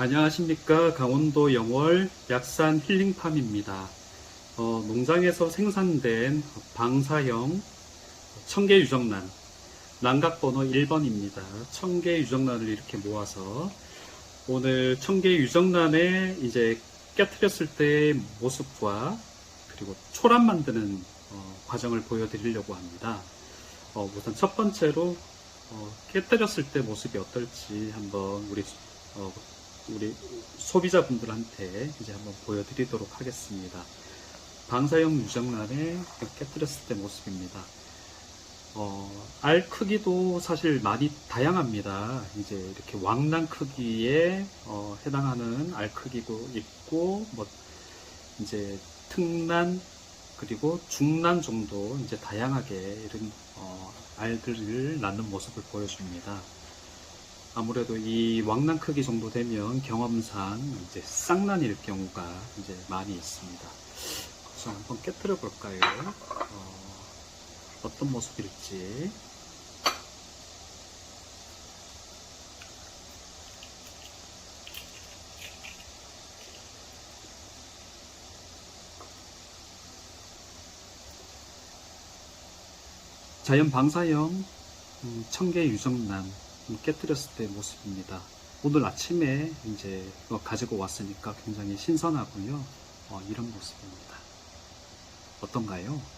안녕하십니까. 강원도 영월 약산 힐링팜입니다. 어, 농장에서 생산된 방사형 청계 유정란, 난각 번호 1번입니다. 청계 유정란을 이렇게 모아서 오늘 청계 유정란에 이제 깨뜨렸을 때의 모습과 그리고 초란 만드는 어, 과정을 보여드리려고 합니다. 어, 우선 첫 번째로 어, 깨뜨렸을 때 모습이 어떨지 한번 우리 어, 우리 소비자분들한테 이제 한번 보여드리도록 하겠습니다. 방사형 유정란에 깨뜨렸을 때 모습입니다. 어, 알 크기도 사실 많이 다양합니다. 이제 이렇게 왕란 크기에 어, 해당하는 알 크기도 있고, 뭐 이제 특란 그리고 중란 정도 이제 다양하게 이런 어, 알들을 낳는 모습을 보여줍니다. 아무래도 이 왕란 크기 정도 되면 경험상 이제 쌍란일 경우가 이제 많이 있습니다. 그래서 한번 깨뜨려 볼까요? 어, 떤 모습일지. 자연 방사형 음, 청계 유정란 음, 깨뜨렸을 때 모습입니다. 오늘 아침에 이제 가지고 왔으니까 굉장히 신선하고요. 어, 이런 모습입니다. 어떤가요?